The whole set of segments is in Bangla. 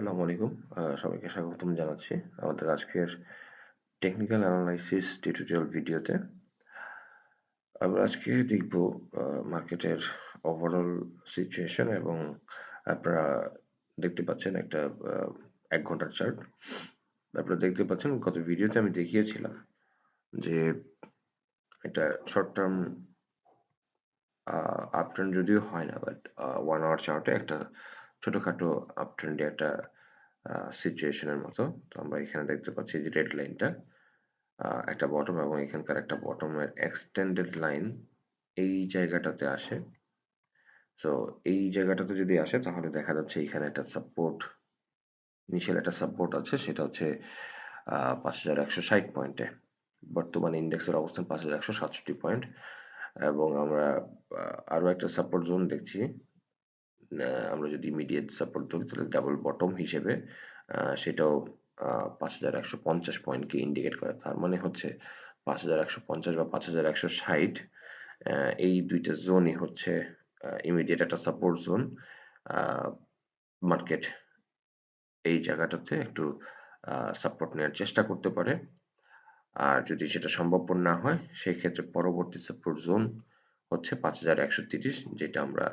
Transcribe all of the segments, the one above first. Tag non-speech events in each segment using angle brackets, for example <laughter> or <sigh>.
আসসালামু আলাইকুম। সবাইকে স্বাগতম জানাচ্ছি আমাদের আজকের টেকনিক্যাল অ্যানালাইসিস টিউটোরিয়াল ভিডিওতে আমরা আজকে দেখব মার্কেটের ওভারঅল সিচুয়েশন এবং আপনারা দেখতে পাচ্ছেন একটা এক ঘণ্টার চার্ট আপনারা দেখতে পাচ্ছেন গত ভিডিওতে আমি দেখিয়েছিলাম যে এটা শর্ট টার্ম আপট্রেন্ড যদিও হয় না বাট ওয়ান আওয়ার চার্টে একটা ছোটখাটো আপট্রেন্ডে একটা সিচুয়েশনের মতো। তো আমরা এখানে দেখতে পাচ্ছি যে রেড লাইনটা একটা বটম এবং এখানকার একটা বটমের এক্সটেন্ডেড লাইন এই জায়গাটাতে আসে। সো এই জায়গাটাতে যদি আসে, তাহলে দেখা যাচ্ছে এখানে একটা সাপোর্ট ইনিশিয়াল একটা সাপোর্ট আছে। সেটা হচ্ছে পাঁচ হাজার একশো ষাট পয়েন্টে বর্তমানে ইন্ডেক্সের অবস্থান পাঁচ হাজার একশো সাতষট্টি পয়েন্ট এবং আমরা আরও একটা সাপোর্ট জোন দেখছি। আমরা যদি ইমিডিয়েট সাপোর্ট ধরি, তাহলে ডাবল বটম হিসেবে সেটাও পাঁচ হাজার একশো পঞ্চাশ পয়েন্টকে ইন্ডিকেট করে। তার মানে হচ্ছে পাঁচ হাজার একশো পঞ্চাশ বা পাঁচ হাজার একশো ষাট এই দুইটা জোনই হচ্ছে ইমিডিয়েট একটা সাপোর্ট জোন মার্কেট এই জায়গাটাতে একটু সাপোর্ট নেওয়ার চেষ্টা করতে পারে। আর যদি সেটা সম্ভবপর না হয় সেই ক্ষেত্রে পরবর্তী সাপোর্ট জোন হচ্ছে পাঁচ হাজার একশো তিরিশ, যেটা আমরা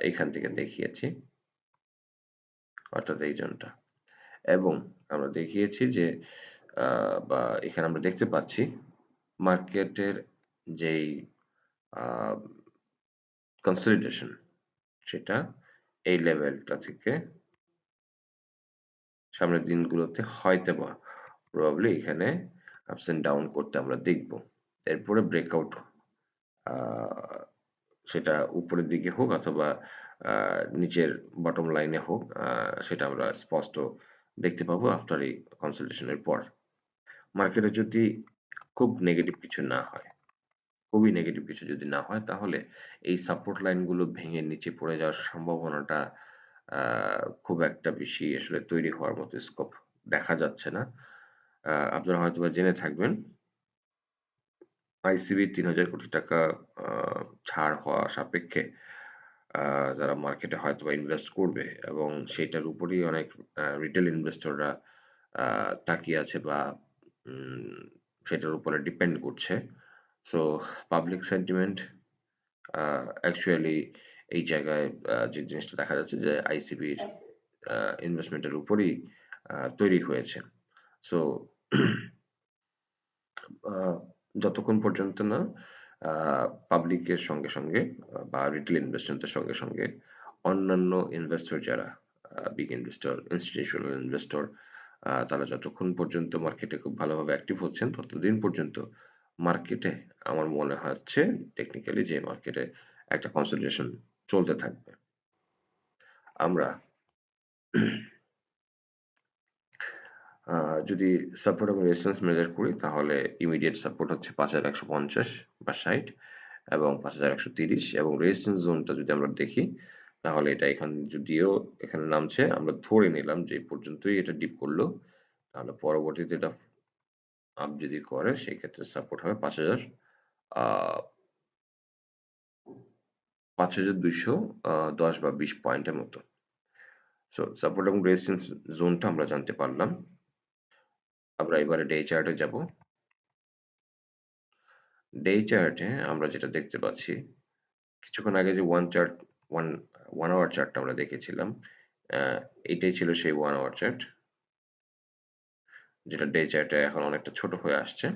এখান থেকে দেখিয়েছি। অর্থাৎ এই জোনটা। এবং আমরা দেখিয়েছি যে বা এখানে আমরা দেখতে পাচ্ছি মার্কেটের যেই কনসলিডেশন সেটা এই লেভেলটা থেকে সামনের দিনগুলোতে হয়তো বা প্রবাবলি এখানে আপস এন্ড ডাউন করতে আমরা দেখব। এরপরে ব্রেকআউট সেটা উপরের দিকে হোক অথবা নিচের বটম লাইনে হোক সেটা আমরা স্পষ্ট দেখতে পাবো আফটার এই কনসালটেশনের পর। মার্কেটে যদি খুব নেগেটিভ কিছু না হয়, খুবই নেগেটিভ কিছু যদি না হয়, তাহলে এই সাপোর্ট লাইনগুলো ভেঙে নিচে পড়ে যাওয়ার সম্ভাবনাটা খুব একটা বেশি আসলে তৈরি হওয়ার মতো স্কোপ দেখা যাচ্ছে না। আপনারা হয়তো জেনে থাকবেন আইসিবি তিন হাজার কোটি টাকা ছাড় হওয়া সাপেক্ষে যারা মার্কেটে হয়তো বা ইনভেস্ট করবে এবং সেটার উপরেই অনেক রিটেল ইনভেস্টররা তাকিয়ে আছে বা সেটার উপরে ডিপেন্ড করছে। সো পাবলিক সেন্টিমেন্ট অ্যাকচুয়ালি এই জায়গায় যে জিনিসটা দেখা যাচ্ছে যে আইসিবির ইনভেস্টমেন্টের উপরই তৈরি হয়েছে। সো <clears throat> যতক্ষণ পর্যন্ত না পাবলিকের সঙ্গে সঙ্গে, বা রিটেল ইনভেস্টমেন্টের সঙ্গে সঙ্গে অন্যান্য ইনভেস্টর যারা বিগ ইনভেস্টর ইনস্টিটিউশনাল ইনভেস্টর তারা যতক্ষণ পর্যন্ত মার্কেটে খুব ভালোভাবে অ্যাক্টিভ হচ্ছেন, ততদিন পর্যন্ত মার্কেটে আমার মনে হচ্ছে টেকনিক্যালি যে মার্কেটে একটা কনসলিডেশন চলতে থাকবে। আমরা যদি সাপোর্ট এবং রেজিস্ট্যান্স মেজার করি, তাহলে ইমিডিয়েট সাপোর্ট হচ্ছে পাঁচ হাজার একশো পঞ্চাশ বা ষাট এবং পাঁচ হাজার একশো তিরিশ এবং রেজিস্ট্যান্স জোনটা যদি আমরা দেখি, তাহলে এটা এখানে যদিও এখানে নামছে, আমরা ধরে নিলাম যে পর্যন্তই এটা ডিপ করল, তাহলে পরবর্তীতে এটা আপ যদি করে সেই ক্ষেত্রে সাপোর্ট হবে পাঁচ হাজার পাঁচ হাজার দুইশো দশ বা বিশ পয়েন্টের মতো। সো সাপোর্ট এবং রেজিস্ট্যান্স জোনটা আমরা জানতে পারলাম। আমরা এবারে ডে চার্টে যাব। ডে চার্টে আমরা যেটা দেখতে পাচ্ছি, কিছুক্ষণ আগে যে one chart one one hour চার্টটা আমরা দেখেছিলাম এটাই ছিল সেই ওয়ান আওয়ার চার্ট যেটা ডে চার্টে এখন অনেকটা ছোট হয়ে আসছে।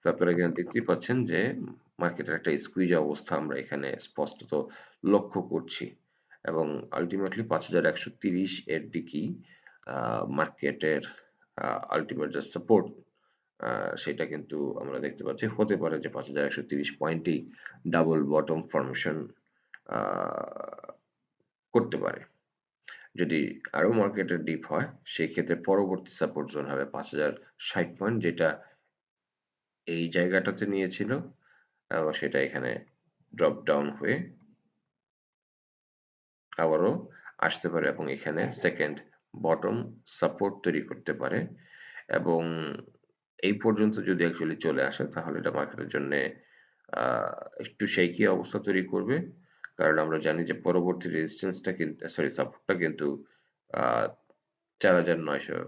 তো আপনারা এখানে দেখতেই পাচ্ছেন যে মার্কেটের একটা স্কুইজ অবস্থা আমরা এখানে স্পষ্টত লক্ষ্য করছি। এবং আলটিমেটলি পাঁচ হাজার একশো তিরিশ এর দিকেই মার্কেটের আলটিমেট যে সাপোর্ট সেটা কিন্তু আমরা দেখতে পাচ্ছি। হতে পারে যে পাঁচ হাজার একশো তিরিশ পয়েন্টেই ডাবল বটম ফরমেশন করতে পারে। যদি আরও মার্কেটে ডিপ হয় সেই ক্ষেত্রে পরবর্তী সাপোর্ট জোন হবে পাঁচ হাজার ষাট পয়েন্ট যেটা এই জায়গাটাতে নিয়েছিল এবং সেটা এখানে ড্রপ ডাউন হয়ে আবারও আসতে পারে এবং এখানে সেকেন্ড বটম সাপোর্ট তৈরি করতে পারে এবং এই পর্যন্ত যদি অ্যাকচুয়ালি চলে আসে, তাহলে এটা মার্কেটের জন্য একটু শেকি অবস্থা তৈরি করবে। কারণ আমরা জানি যে পরবর্তী রেজিস্ট্যান্সটা কিন্তু সরি সাপোর্টটা কিন্তু চার হাজার নয়শো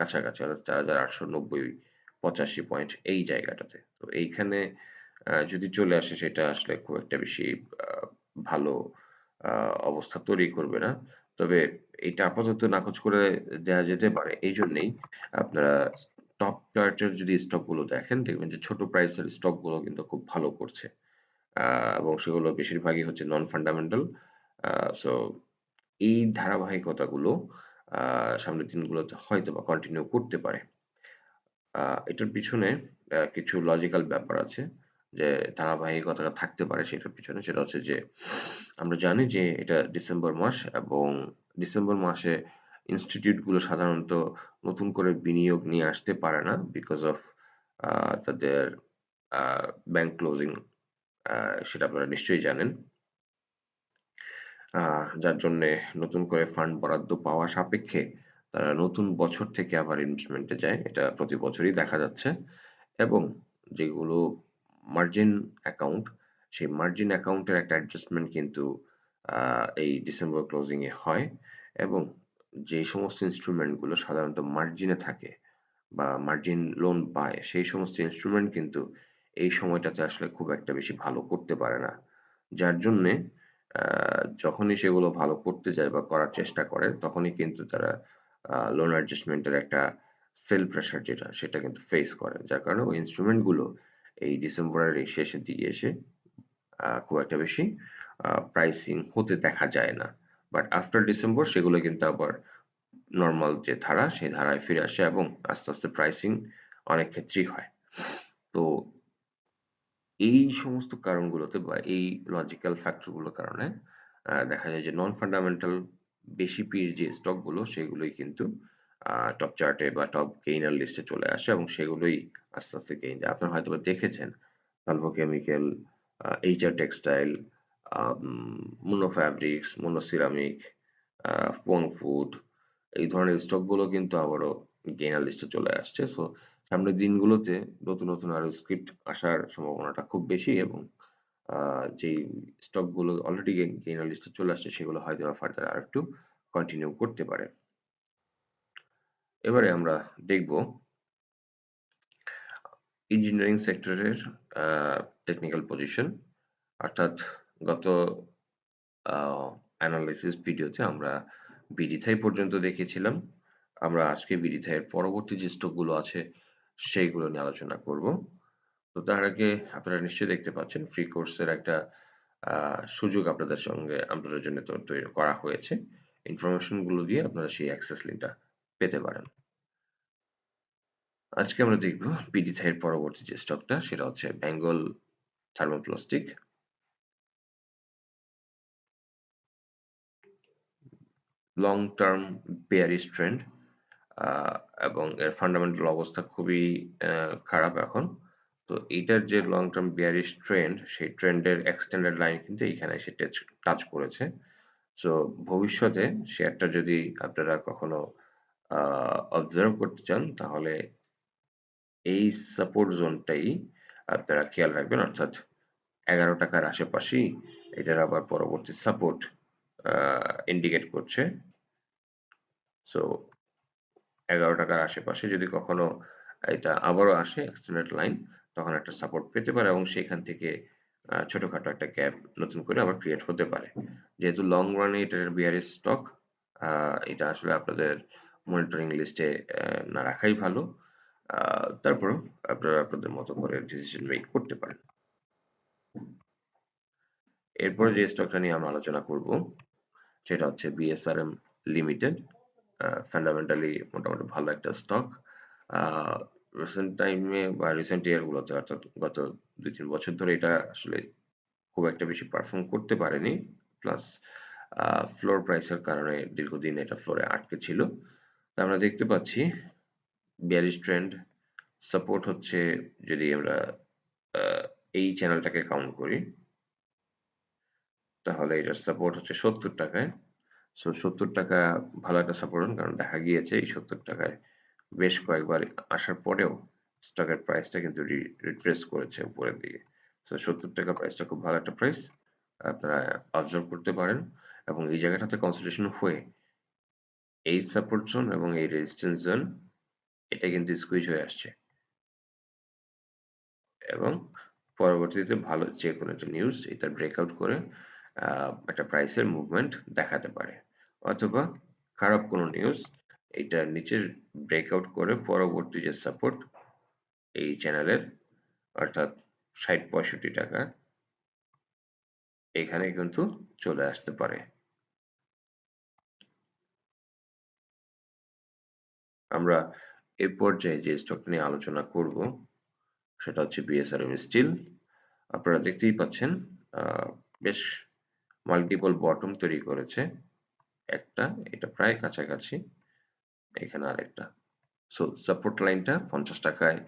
কাছাকাছি, অর্থাৎ চার হাজার আটশো নব্বই, পঁচাশি পয়েন্ট এই জায়গাটাতে। তো এইখানে যদি চলে আসে, সেটা আসলে খুব একটা বেশি ভালো অবস্থা তৈরি করবে না। তবে এটা আপাতত নাকচ করে দেওয়া যেতে পারে। এই জন্যেই আপনারা টপ চার্টের যদি স্টকগুলো দেখেন, দেখবেন যে ছোট প্রাইসের স্টকগুলো কিন্তু খুব ভালো করছে। এবং সেগুলো বেশিরভাগই হচ্ছে নন ফান্ডামেন্টাল সো এই ধারাবাহিকতাগুলো সামনের দিনগুলোতে হয়তো বা কন্টিনিউ করতে পারে। এটার পিছনে কিছু লজিক্যাল ব্যাপার আছে। যে ধারাবাহিকতাটা থাকতে পারে সেটার পিছনে, সেটা হচ্ছে যে আমরা জানি যে এটা ডিসেম্বর মাস এবং ডিসেম্বর মাসে ইনস্টিটিউটগুলো সাধারণত নতুন করে বিনিয়োগ নিয়ে আসতে পারে না বিকজ অফ তাদের ব্যাংক ক্লোজিং সেটা আপনারা নিশ্চয়ই জানেন। যার জন্যে নতুন করে ফান্ড বরাদ্দ পাওয়া সাপেক্ষে তারা নতুন বছর থেকে আবার ইনভেস্টমেন্টে যায়, এটা প্রতি বছরই দেখা যাচ্ছে এবং যেগুলো মার্জিন অ্যাকাউন্ট সেই মার্জিন অ্যাকাউন্টের একটা অ্যাডজাস্টমেন্ট কিন্তু এই ডিসেম্বর ক্লোজিং এ হয় এবং যে সমস্ত ইনস্ট্রুমেন্টগুলো সাধারণত মার্জিনে থাকে বা মার্জিন লোন পায়, সেই সমস্ত ইনস্ট্রুমেন্ট কিন্তু এই সময়টাতে আসলে খুব একটা বেশি ভালো করতে পারে না। যার জন্যে যখনই সেগুলো ভালো করতে যায় বা করার চেষ্টা করে, তখনই কিন্তু তারা লোন অ্যাডজাস্টমেন্টের একটা সেল প্রেশার যেটা, সেটা কিন্তু ফেস করে। যার কারণে ওই ইনস্ট্রুমেন্টগুলো এই ডিসেম্বরের শেষের দিকে এসে খুব একটা বেশি প্রাইসিং হতে দেখা যায় না। বাট আফটার ডিসেম্বর সেগুলো কিন্তু আবার নর্মাল যে ধারা, সেই ধারায় ফিরে আসে এবং আস্তে আস্তে প্রাইসিং অনেক ক্ষেত্রেই হয়। তো এই সমস্ত কারণগুলোতে বা এই লজিক্যাল ফ্যাক্টরগুলোর কারণে দেখা যায় যে নন ফান্ডামেন্টাল বেশি পির যে স্টকগুলো সেগুলোই কিন্তু টপ চার্টে বা টপ গেইনার লিস্টে চলে আসে এবং সেগুলোই আস্তে আস্তে গেইন দেয় আপনারা হয়তো দেখেছেন Salvo chemical HR textile মুনো fabrics মুনো ceramic phone food এই ধরনের স্টকগুলো কিন্তু আবারও গেইনার লিস্টে চলে আসছে। সো সামনের দিনগুলোতে নতুন নতুন আরও স্ক্রিপ্ট আসার সম্ভাবনাটা খুব বেশি এবং যেই স্টকগুলো অলরেডি গেইনার লিস্টে চলে আসছে, সেগুলো হয়তো ফার্দার আর একটু কন্টিনিউ করতে পারে। এবারে আমরা দেখব ইঞ্জিনিয়ারিং সেক্টরের টেকনিক্যাল পজিশন অর্থাৎ গত অ্যানালাইসিস ভিডিওতে আমরা বিডিথাই পর্যন্ত দেখেছিলাম। আমরা আজকে বিডিথাইয়ের পরবর্তী যে স্টকগুলো আছে, সেইগুলো নিয়ে আলোচনা করব। তো তার আগে আপনারা নিশ্চয়ই দেখতে পাচ্ছেন ফ্রি কোর্সের একটা সুযোগ আপনাদের সঙ্গে, আপনাদের জন্য তৈরি করা হয়েছে। ইনফরমেশনগুলো দিয়ে আপনারা সেই অ্যাক্সেস লিঙ্কটা পেতে পারেন। আজকে আমরা দেখব পিডি থাইয়ের পরবর্তী যে স্টকটা, সেটা হচ্ছে Bengal thermoplastic long term bearish trend এবং এর ফান্ডামেন্টাল অবস্থা খুবই খারাপ এখন। তো এইটার যে লং টার্ম বিয়ারিশ ট্রেন্ড সেই ট্রেন্ডের এক্সটেন্ডেড লাইন কিন্তু এখানে এসে টাচ করেছে। সো ভবিষ্যতে শেয়ারটা যদি আপনারা কখনো অবজার্ভ করতে চান, তাহলে এই সাপোর্ট জোনটাই আপনারা খেয়াল রাখবেন। অর্থাৎ এগারো টাকার আশেপাশেই এটার আবার পরবর্তী সাপোর্ট ইন্ডিকেট করছে। সো এগারো টাকার আশেপাশে যদি কখনো এটা আবারও আসে এক্সটেন্ডেড লাইন তখন একটা সাপোর্ট পেতে পারে এবং সেখান থেকে ছোটখাটো একটা গ্যাপ নতুন করে আবার ক্রিয়েট হতে পারে। যেহেতু লং রানে এটার বিয়ারের স্টক এটা আসলে আপনাদের মনিটরিং লিস্টে না রাখাই ভালো। তারপরেও আপনারা আপনাদের মতো করে ডিসিশন মেক করতে পারেন। এরপরে যে স্টকটা নিয়ে আমরা আলোচনা করব, সেটা হচ্ছে বিএসআরএম লিমিটেড ফান্ডামেন্টালি মোটামুটি ভালো একটা স্টক রিসেন্ট টাইমে বা রিসেন্ট ইয়ারগুলোতে অর্থাৎ গত দুই তিন বছর ধরে এটা আসলে খুব একটা বেশি পারফর্ম করতে পারেনি। প্লাস ফ্লোর প্রাইসের কারণে দীর্ঘদিন এটা ফ্লোরে আটকে ছিল। আমরা দেখতে পাচ্ছি বিয়ারিশ ট্রেন্ড সাপোর্ট হচ্ছে যদি আমরা এই চ্যানেলটাকে কাউন্ট করি, তাহলে এটার সাপোর্ট হচ্ছে সত্তর টাকায়। সো সত্তর টাকা ভালো একটা সাপোর্ট কারণ দেখা গিয়েছে এই সত্তর টাকায় বেশ কয়েকবার আসার পরেও স্টকের প্রাইসটা কিন্তু রিট্রেস করেছে উপরের দিকে। সো সত্তর টাকা প্রাইসটা খুব ভালো একটা প্রাইস আপনারা অবজার্ভ করতে পারেন। এবং এই জায়গাটাতে কনসেন্ট্রেশন হয়ে এই সাপোর্ট জোন এবং এই রেজিস্ট্যান্স জোন এটা কিন্তু স্কুইজ হয়ে আসছে। এবং পরবর্তীতে ভালো যে কোনো একটা নিউজ এটা ব্রেকআউট করে একটা প্রাইসের মুভমেন্ট দেখাতে পারে। অথবা খারাপ কোনো নিউজ এটা নিচের ব্রেকআউট করে পরবর্তী যে সাপোর্ট এই চ্যানেলের অর্থাৎ ষাট পঁয়ষট্টি টাকা, এখানে কিন্তু চলে আসতে পারে। আমরা এ পর্যায়ে যে স্টকটা নিয়ে আলোচনা করব, সেটা হচ্ছে বিএসআরএম স্টিল আপনারা দেখতেই পাচ্ছেন বেশ মাল্টিপল বটম তৈরি করেছে। একটা, এটা প্রায় কাছাকাছি। এখানে আরেকটা। সো সাপোর্ট লাইনটা পঞ্চাশ টাকায়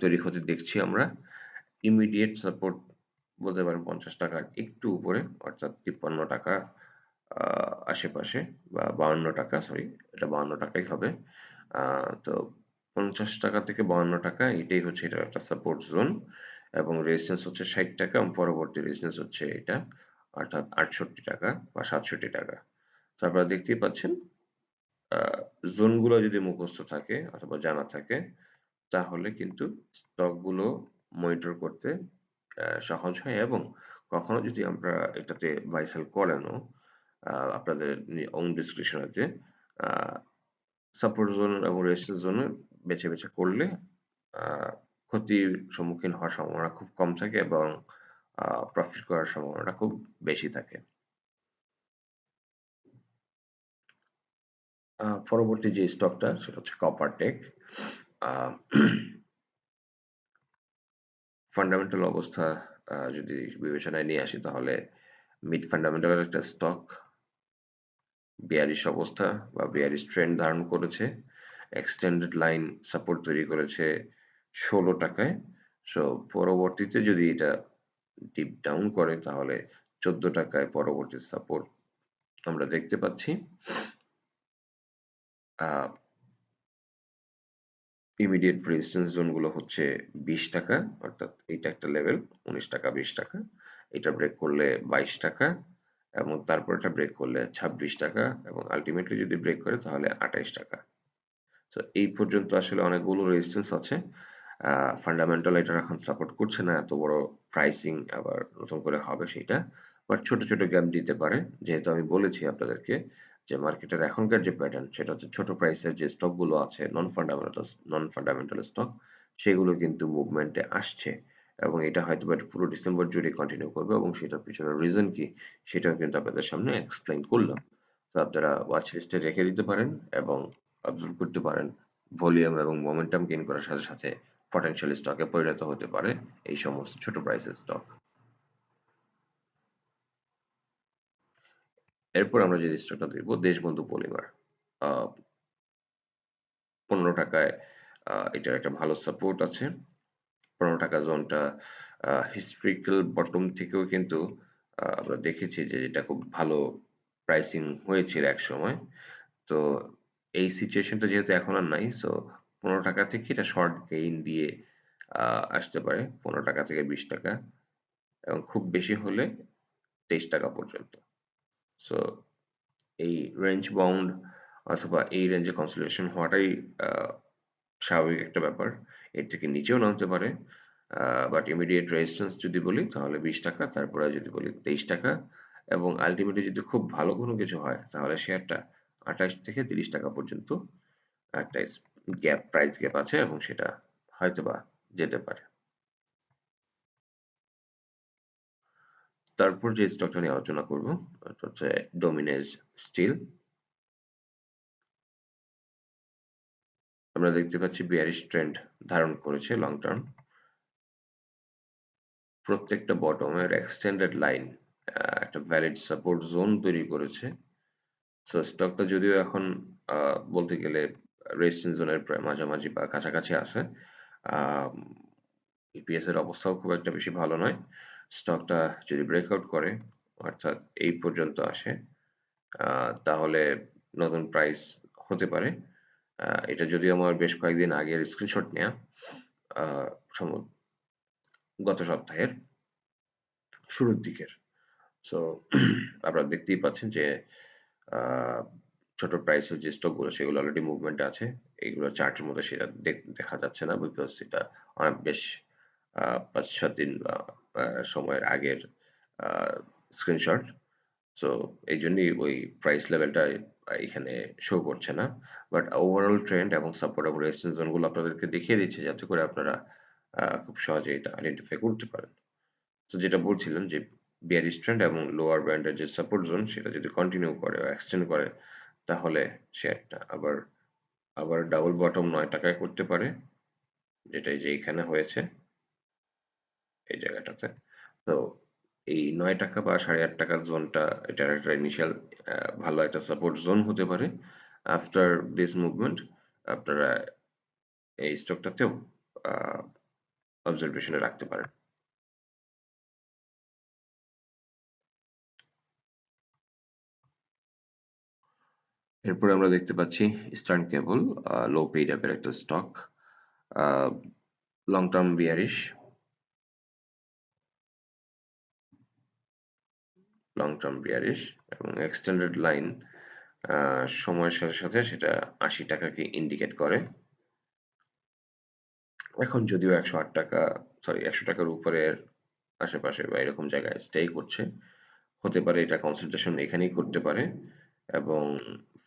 তৈরি হতে দেখছি আমরা। ইমিডিয়েট সাপোর্ট বলতে পারেন পঞ্চাশ টাকার একটু উপরে, অর্থাৎ তিপ্পান্ন টাকা আশেপাশে, বা বাউন্ন টাকা সরি এটা বাউন্ন টাকাই হবে। তো পঞ্চাশ টাকা থেকে বাউন্ন টাকা, এটাই হচ্ছে এটা একটা সাপোর্ট জোন এবং রেজিস্ট্যান্স হচ্ছে ষাট টাকা এবং পরবর্তী রেজিস্ট্যান্স হচ্ছে এটা অর্থাৎ আটষট্টি টাকা বা সাতষট্টি টাকা। তো আপনারা দেখতেই পাচ্ছেন জোনগুলো যদি মুখস্থ থাকে অথবা জানা থাকে, তাহলে কিন্তু স্টকগুলো মনিটর করতে সহজ হয় এবং কখনো যদি আমরা এটাতে বাইসেল করেনও আপনাদের ওন ডিসক্রিপশন আছে সাপোর্ট জোন এবং রেজিস্ট্যান্স জোন বেছে বেছে করলে ক্ষতির সম্মুখীন হওয়ার সম্ভাবনা খুব কম থাকে এবং প্রফিট করার সম্ভাবনাটা খুব বেশি থাকে। পরবর্তী যে স্টকটা সেটা হচ্ছে কপার টেক ফান্ডামেন্টাল অবস্থা যদি বিবেচনায় নিয়ে আসি, তাহলে মিড ফান্ডামেন্টাল একটা স্টক বিয়ারিশ অবস্থা বা বিয়ারিশ ট্রেন্ড ধারণ করেছে। এক্সটেন্ডেড লাইন সাপোর্ট তৈরি করেছে ষোলো টাকায়। সো পরবর্তীতে যদি এটা ডিপ ডাউন করে, তাহলে চোদ্দ টাকায় পরবর্তী সাপোর্ট আমরা দেখতে পাচ্ছি। ইমিডিয়েট রেজিস্ট্যান্স জোনগুলো হচ্ছে বিশ টাকা, অর্থাৎ এইটা একটা লেভেল উনিশ টাকা, বিশ টাকা। এটা ব্রেক করলে বাইশ টাকা। এবং তারপর এটা ব্রেক করলে ছাব্বিশ টাকা এবং আলটিমেটলি যদি ব্রেক করে তাহলে আঠাইশ টাকা। তো এই পর্যন্ত আসলে অনেকগুলো রেজিস্ট্যান্স আছে। ফান্ডামেন্টাল এটা এখন সাপোর্ট করছে না, এত বড় প্রাইসিং আবার নতুন করে হবে সেটা। বাট ছোট ছোট গ্যাপ দিতে পারে। যেহেতু আমি বলেছি আপনাদেরকে যে মার্কেটের এখনকার যে প্যাটার্ন সেটা হচ্ছে ছোট প্রাইসের যে স্টকগুলো আছে non fundamental non fundamental stock সেগুলো কিন্তু মুভমেন্টে আসছে। এবং এটা হয়তো বা পুরো ডিসেম্বর জুড়ে কন্টিনিউ করবে এবং সেটার পিছনে রিজন কি, সেটাও কিন্তু আপনাদের সামনে এক্সপ্লেইন করলাম। তো আপনারা ওয়াচ লিস্টে রেখে দিতে পারেন এবং অবজার্ভ করতে পারেন ভলিউম এবং মোমেন্টাম গেইন করার সাথে সাথে পটেনশিয়াল স্টকে পরিণত হতে পারে এই সমস্ত ছোট প্রাইসের স্টক এরপর আমরা যে স্টকটা দেখব, দেশবন্ধু পলিমার। পনেরো টাকায় এটার একটা ভালো সাপোর্ট আছে। পনেরো টাকা জোনটা হিস্ট্রিক্যাল বটম থেকেও কিন্তু আমরা দেখেছি যে এটা খুব ভালো প্রাইসিং হয়েছিল এক সময়। তো এই সিচুয়েশনটা যেহেতু এখন আর নাই সো পনেরো টাকা থেকে এটা শর্ট গেইন দিয়ে আসতে পারে, পনেরো টাকা থেকে বিশ টাকা, এবং খুব বেশি হলে তেইশ টাকা পর্যন্ত। সো এই রেঞ্জ বাউন্ড অথবা এই রেঞ্জে কনসোলেশন হওয়াটাই স্বাভাবিক একটা ব্যাপার। এর থেকে নিচেও নামতে পারে। বাট ইমিডিয়েট রেজিস্ট্যান্স যদি বলি, তাহলে বিশ টাকা, তারপরে যদি বলি তেইশ টাকা, এবং আলটিমেটলি যদি খুব ভালো কোনো কিছু হয়, তাহলে শেয়ারটা আঠাশ থেকে তিরিশ টাকা পর্যন্ত একটা গ্যাপ প্রাইস গ্যাপ আছে, এবং সেটা হয়তোবা যেতে পারে। তারপর যে স্টকটা নিয়ে আলোচনা করব হচ্ছে ডোমিনেজ স্টিল আমরা দেখতে পাচ্ছি বিয়ারিশ ট্রেন্ড ধারণ করেছে লং টার্ম প্রত্যেকটা বটমের এক্সটেন্ডেড লাইন একটা ভ্যালিড সাপোর্ট জোন তৈরি করেছে। সো স্টকটা যদিও এখন বলতে গেলে রেজিস্ট্যান্স জোনের প্রায় মাঝামাঝি বা কাছাকাছি আছে ইপিএস এর অবস্থাও খুব একটা বেশি ভালো নয়। স্টকটা যদি ব্রেকআউট করে, অর্থাৎ এই পর্যন্ত আসে তাহলে নতুন প্রাইস হতে পারে। এটা যদিও আমার বেশ কয়েকদিন আগের স্ক্রিনশট নেওয়া গত সপ্তাহের শুরুর দিকের। সো <clears throat> আপনারা দেখতেই পাচ্ছেন যে ছোট প্রাইসের যে স্টকগুলো সেগুলো অলরেডি মুভমেন্টে আছে। এগুলো চার্টের মধ্যে সেটা দেখা যাচ্ছে না বিকজ এটা অনেক বেশ পাঁচ, সাত দিন সময়ের আগের স্ক্রিনশট সো এই জন্যই ওই প্রাইস লেভেলটা এখানে শো করছে না। বাট ওভারঅল ট্রেন্ড এবং সাপোর্ট এবং রেজিস্ট্যান্স জোনগুলো আপনাদেরকে দেখিয়ে দিচ্ছে যাতে করে আপনারা খুব সহজে এটা আইডেন্টিফাই করতে পারেন। তো যেটা বলছিলাম যে বিয়ারিশ ট্রেন্ড এবং লোয়ার ব্যান্ডের যে সাপোর্ট জোন সেটা যদি কন্টিনিউ করে বা এক্সটেন্ড করে, তাহলে শেয়ারটা আবার আবার ডাবল বটম নয় টাকায় করতে পারে। যেটা যে এখানে হয়েছে এই জায়গাটাতে। তো এই নয় টাকা বা সাড়ে আট টাকার জোনটা এটার একটা ইনিশিয়াল ভালো একটা সাপোর্ট জোন হতে পারে। আফটার দিস মুভমেন্ট আপনারা এই স্টকটাতেও অবজারভেশনে রাখতে পারেন। এরপরে আমরা দেখতে পাচ্ছি ইস্টার্ন কেবল লো পেইড অ্যাপের একটা stock long term bearish long term bearish এবং এক্সটেন্ডেড লাইন সময়ের সাথে সাথে সেটা আশি টাকাকে ইন্ডিকেট করে। এখন যদিও একশো আট টাকা সরি একশো টাকার উপরের আশেপাশে বা এরকম জায়গায় স্টে করছে, হতে পারে এটা কনসেন্ট্রেশন এখানেই করতে পারে এবং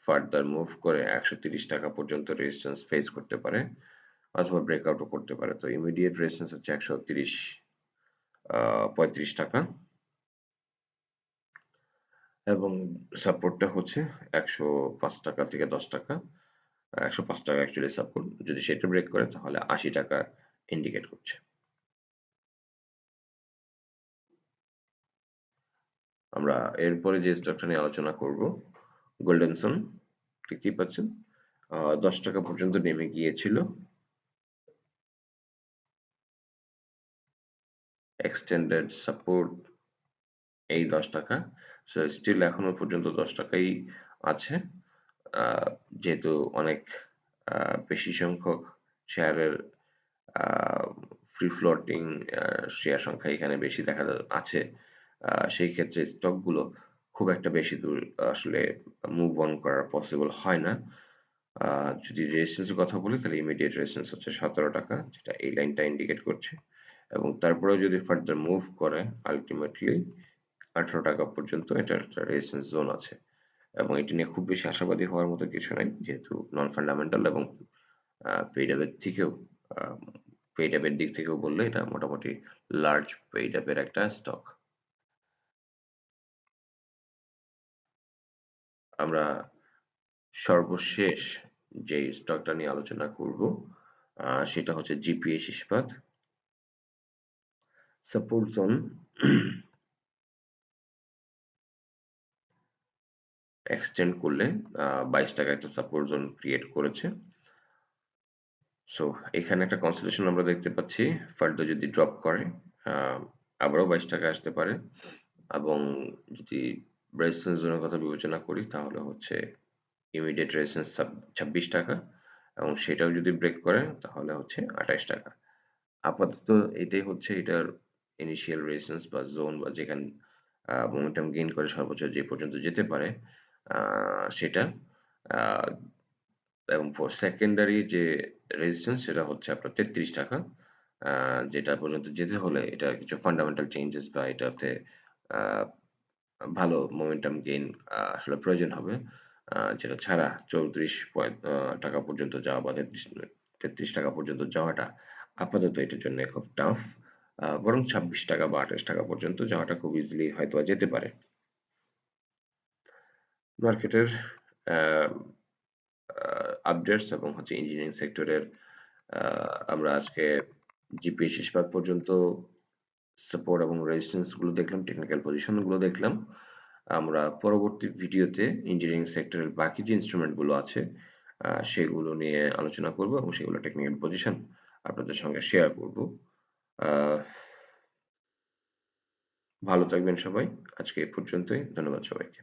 ফার্দার মুভ করে একশো তিরিশ টাকা পর্যন্ত রেজিস্ট্যান্স ফেস করতে পারে অথবা ব্রেকআউটও করতে পারে। তো ইমিডিয়েট রেজিস্ট্যান্স হচ্ছে একশো তিরিশ পঁয়ত্রিশ টাকা। এবং সাপোর্টটা হচ্ছে একশো পাঁচ টাকা থেকে দশ টাকা। একশো পাঁচ টাকা অ্যাকচুয়ালি সাপোর্ট যদি সেটা ব্রেক করে তাহলে আশি টাকা ইন্ডিকেট করছে। আমরা এরপরে যে স্টকটা নিয়ে আলোচনা করব গোল্ডেনসন দেখতেই পাচ্ছেন দশ টাকা পর্যন্ত নেমে গিয়েছিল। এক্সটেন্ডেড সাপোর্ট এই দশ টাকা। সো স্টিল এখনও পর্যন্ত দশ টাকাই আছে। যেহেতু অনেক বেশি সংখ্যক শেয়ারের ফ্রি ফ্লোটিং শেয়ার সংখ্যা এখানে বেশি দেখা আছে। সেই ক্ষেত্রে স্টকগুলো খুব একটা বেশি দূর, আসলে মুভ অন করা পসিবল হয় না। যদি রেজিস্ট্যান্সের কথা বলি, তাহলে ইমিডিয়েট রেজিস্ট্যান্স হচ্ছে সতেরো টাকা, যেটা এই লাইনটা ইন্ডিকেট করছে। এবং তারপরেও যদি ফার্দার মুভ করে আলটিমেটলি আঠারো টাকা পর্যন্ত এটার একটা রেজিস্ট্যান্স জোন আছে। এবং এটি নিয়ে খুব বেশি আশাবাদী হওয়ার মতো কিছু নাই, যেহেতু নন ফান্ডামেন্টাল এবং পেইডাবের থেকেও পেইডাবের দিক থেকেও বললে এটা মোটামুটি লার্জ পেইডাবের একটা স্টক আমরা সর্বশেষ যে স্টকটা নিয়ে আলোচনা করব সেটা হচ্ছে জিপিএস ইস্পাত। সাপোর্ট জোন এক্সটেন্ড করলে বাইশ টাকা একটা সাপোর্ট জোন ক্রিয়েট করেছে। সো এখানে একটা কনসেলেশন আমরা দেখতে পাচ্ছি। ফার্দার যদি ড্রপ করে আবারও বাইশ টাকা আসতে পারে। এবং যদি রেজিস্ট্যান্স জোনের কথা বিবেচনা করি, তাহলে হচ্ছে ইমিডিয়েট রেজিস্ট্যান্স ছাব্বিশ টাকা। এবং সেটাও যদি ব্রেক করে, তাহলে হচ্ছে আঠাশ টাকা। আপাতত এটাই হচ্ছে এটার ইনিশিয়াল রেজিস্ট্যান্স বা জোন বা যেখানে মোমেন্টাম গেইন করে সর্বোচ্চ যে পর্যন্ত যেতে পারে সেটা এবং সেকেন্ডারি যে রেজিস্ট্যান্স সেটা হচ্ছে আপনার তেত্রিশ টাকা যেটা পর্যন্ত যেতে হলে এটা কিছু ফান্ডামেন্টাল চেঞ্জেস বা এটাতে ভালো মোমেন্টাম গেইন আসলে প্রয়োজন হবে যেটা ছাড়া চৌত্রিশ টাকা পর্যন্ত যাওয়া বা তেত্রিশ টাকা পর্যন্ত যাওয়াটা আপাতত এটার জন্য খুব টাফ বরং ছাব্বিশ টাকা বা আঠাশ টাকা পর্যন্ত যাওয়াটা খুব ইজিলি হয়তো যেতে পারে। মার্কেটের আপডেটস এবং হচ্ছে ইঞ্জিনিয়ারিং সেক্টরের আমরা আজকে জিপিএস ইস্পাত পর্যন্ত সাপোর্ট এবং রেজিস্ট্যান্সগুলো দেখলাম টেকনিক্যাল পজিশনগুলো দেখলাম। আমরা পরবর্তী ভিডিওতে ইঞ্জিনিয়ারিং সেক্টরের বাকি যে ইনস্ট্রুমেন্টগুলো আছে সেগুলো নিয়ে আলোচনা করব এবং সেগুলো টেকনিক্যাল পজিশন আপনাদের সঙ্গে শেয়ার করব। ভালো থাকবেন সবাই। আজকে এ পর্যন্তই। ধন্যবাদ সবাইকে।